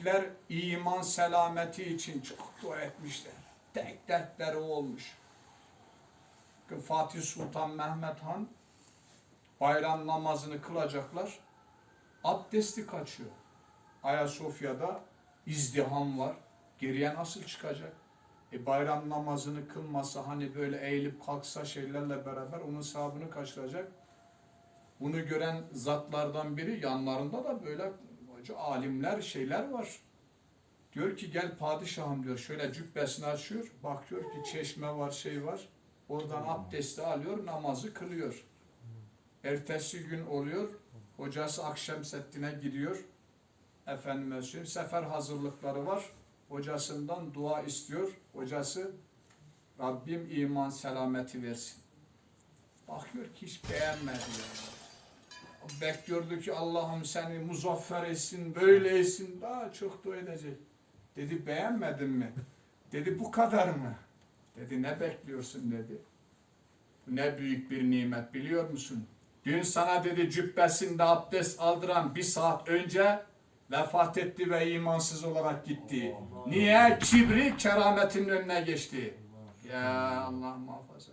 büyükler iman selameti için çok dua etmişler. Tek dertleri olmuş. Fatih Sultan Mehmet Han bayram namazını kılacaklar. Abdesti kaçıyor. Ayasofya'da izdiham var. Geriye nasıl çıkacak? E bayram namazını kılmasa hani böyle eğilip kalksa şeylerle beraber onun sahabını kaçıracak. Bunu gören zatlardan biri yanlarında da böyle hoca alimler şeyler var. Diyor ki gel padişahım diyor şöyle cübbesini açıyor. Bakıyor ki çeşme var şey var. Oradan abdesti alıyor namazı kılıyor. Ertesi gün oluyor. Hocası Akşemseddin'e gidiyor. Efendime söyleyeyim sefer hazırlıkları var. Hocasından dua istiyor. Hocası Rabbim iman selameti versin. Bakıyor ki hiç beğenmedi yani. Bekliyordu ki Allah'ım seni muzaffer etsin, böyle etsin, daha çok dua edecek. Dedi beğenmedin mi? Dedi bu kadar mı? Dedi ne bekliyorsun dedi. Ne büyük bir nimet biliyor musun? Dün sana dedi cübbesinde abdest aldıran bir saat önce vefat etti ve imansız olarak gitti. Niye? Kibri kerametin önüne geçti. Ya Allah muhafaza.